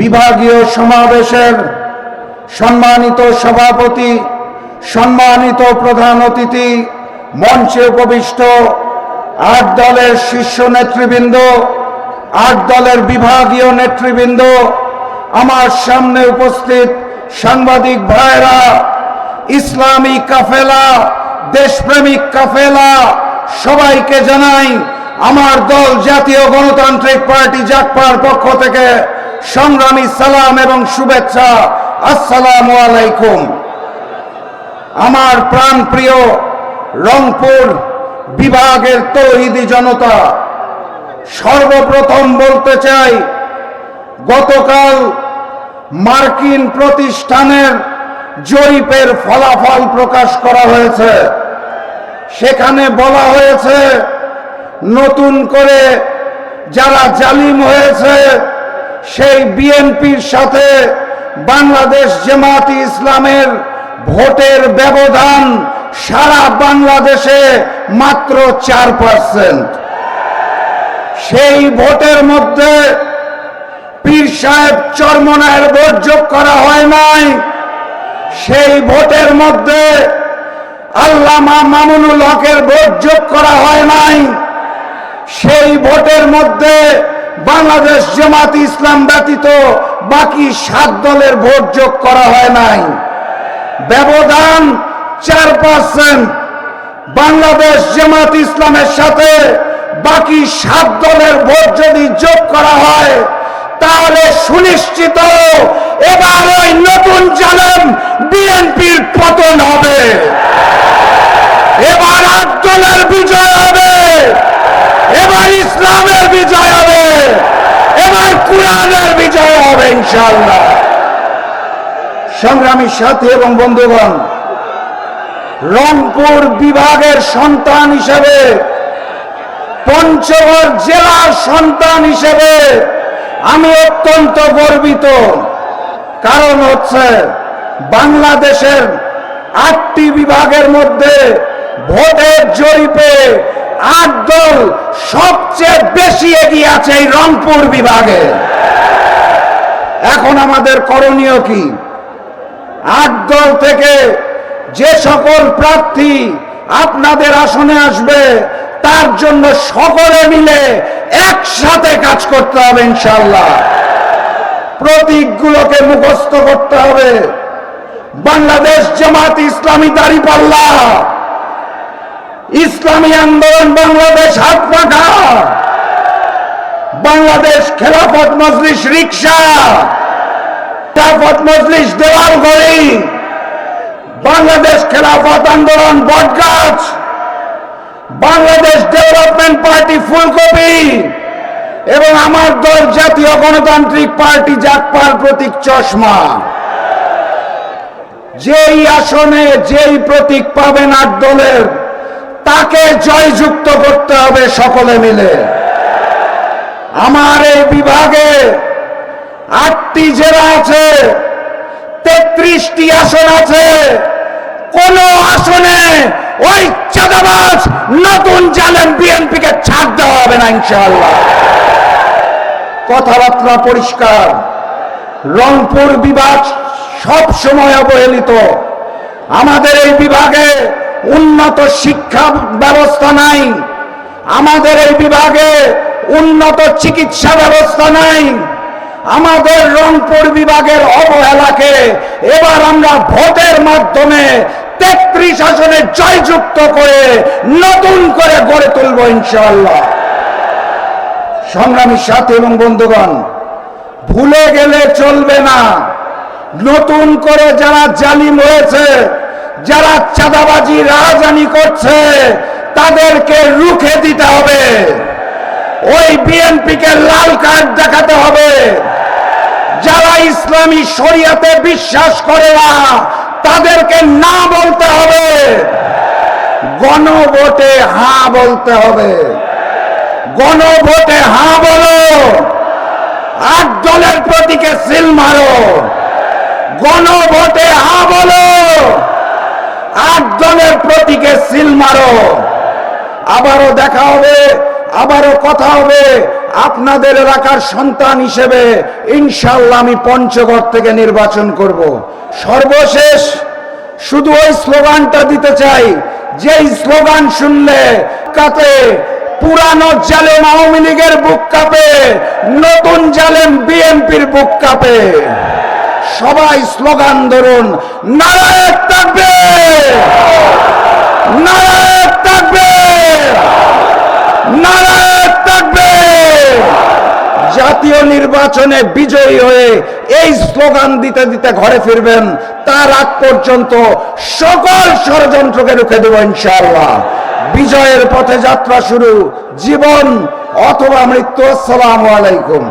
বিভাগীয় সমাবেশের সম্মানিত সভাপতি, সম্মানিত প্রধান অতিথি, মঞ্চে উপবিষ্ট আট দলের শীর্ষ নেতৃবৃন্দ, আট দলের বিভাগীয় নেতৃবৃন্দ, আমার সামনে উপস্থিত সাংবাদিক ভাইরা ইসলামী কাফেলা, দেশপ্রেমিক কাফেলা, সবাইকে জানাই আমার দল জাতীয় গণতান্ত্রিক পার্টি জাকপার পক্ষ থেকে সংগ্রামী সালাম এবং শুভেচ্ছা। আসসালাম আলাইকুম। আমার প্রাণ প্রিয় রংপুর বিভাগের তৌহিদি জনতা, সর্বপ্রথম বলতে চাই, গতকাল মার্কিন প্রতিষ্ঠানের জরিপের ফলাফল প্রকাশ করা হয়েছে। সেখানে বলা হয়েছে নতুন করে যারা জালিম হয়েছে, সেই বিএনপির সাথে বাংলাদেশ জামাতি ইসলামের ভোটের ব্যবধান সারা বাংলাদেশে মাত্র চার পার্সেন্ট সেই ভোটের মধ্যে পীর সাহেব চরমনায়ের ভোট যোগ করা হয় নাই। সেই ভোটের মধ্যে আল্লামা মামুনুল হকের ভোট যোগ করা হয় নাই। সেই ভোটের মধ্যে বাংলাদেশ জামাত ইসলাম ব্যতীত বাকি সাত দলের ভোট যোগ করা হয় নাই। ব্যবধান চার পার্সেন্ট বাংলাদেশ জামাত ইসলামের সাথে বাকি সাত দলের ভোট যদি যোগ করা হয়, তাহলে সুনিশ্চিত এবার ওই নতুন জানেন বিএনপির পতন হবে এবার আট দলের বিজয় হবে এবার ইসলামের বিজয় হবে এবার কোরআনের ইনশাল্লাহ সংগ্রামী সাথী এবং বন্ধুগণ, রংপুর বিভাগের সন্তান হিসেবে, পঞ্চগড় জেলার সন্তান হিসেবে আমি অত্যন্ত গর্বিত। কারণ হচ্ছে বাংলাদেশের আটটি বিভাগের মধ্যে ভোটের জরিপে আট দল সবচেয়ে বেশি এগিয়ে আছে এই রংপুর বিভাগে। এখন আমাদের করণীয় কি? আট দল থেকে যে সকল প্রার্থী আপনাদের আসনে আসবে, তার জন্য সকলে মিলে একসাথে কাজ করতে হবে ইনশাল্লাহ প্রতীকগুলোকে মুখস্থ করতে হবে। বাংলাদেশ জামাত ইসলামী দাঁড়িপাল্লা ইসলামী আন্দোলন বাংলাদেশ হাত পাখা। বাংলাদেশ খেলাফত মজলিস রিক্সা খেলাফত মজলিস দেওয়াল গড়ি বাংলাদেশ খেলাফত আন্দোলন বটগাছ। বাংলাদেশ ডেভেলপমেন্ট পার্টি ফুলকপি এবং আমার দল জাতীয় গণতান্ত্রিক পার্টি জাকপাল প্রতীক চশমা। যেই আসনে যেই প্রতীক পাবেন আট দলের, তাকে জয়যুক্ত করতে হবে সকলে মিলে। আমার এই বিভাগে আটটি জেলা আছে, তেত্রিশটি আসন আছে। কোন আসনে ওই চাঁদাবাজ নতুন জানেন বিএনপিকে ছাড় দেওয়া হবে না, ইনশাআল্লাহ। কথাবার্তা পরিষ্কার। রংপুর বিভাগ সব সময় অবহেলিত। আমাদের এই বিভাগে উন্নত শিক্ষা ব্যবস্থা নাই। আমাদের এই বিভাগে উন্নত চিকিৎসা ব্যবস্থা নাই। আমাদের রংপুর বিভাগের অবহেলাকে এবার আমরা ভোটের মাধ্যমে তেত্রিশ আসনে জয়যুক্ত করে নতুন করে গড়ে তুলব ইনশাআল্লাহ। সংগ্রামী সাথী এবং বন্ধুগণ, ভুলে গেলে চলবে না। নতুন করে যারা জালিম হয়েছে, যারা চাঁদাবাজি, রাজধানী করছে, তাদেরকে রুখে দিতে হবে। ওই বিএনপিকে লাল কার্ড দেখাতে হবে ইসলামী শরিয়াতে বিশ্বাস করে না, তাদেরকে না বলতে হবে। গণভোটে হা বলতে হবে। গণভোটে হা বলো। আট দলের প্রতীকে সিল মারো। গণভোটে হা বলো। আট দলের প্রতীকে সিল মারো। আবারও দেখা হবে আবারও কথা হবে আপনাদের এলাকার সন্তান হিসেবে। ইনশাল্লাহ আমি পঞ্চগড় থেকে নির্বাচন করব। সর্বশেষ শুধু ওই স্লোগানটা দিতে চাই, যেই স্লোগান শুনলে কাতে পুরানো জালেম আওয়ামী লীগের বুক কাপে, নতুন জালেম বিএনপির বুক কাপে। সবাই স্লোগান ধরুন, নারায়ণ থাকবে! নারায়ণ থাকবে নারায়ণ থাকবে জাতীয় নির্বাচনে বিজয়ী হয়ে এই স্লোগান দিতে দিতে ঘরে ফিরবেন, তার আগ পর্যন্ত সকল ষড়যন্ত্রকে রুখে দেব ইনশাআল্লাহ। বিজয়ের পথে যাত্রা শুরু, জীবন অথবা মৃত্যু, আসসালামু আলাইকুম।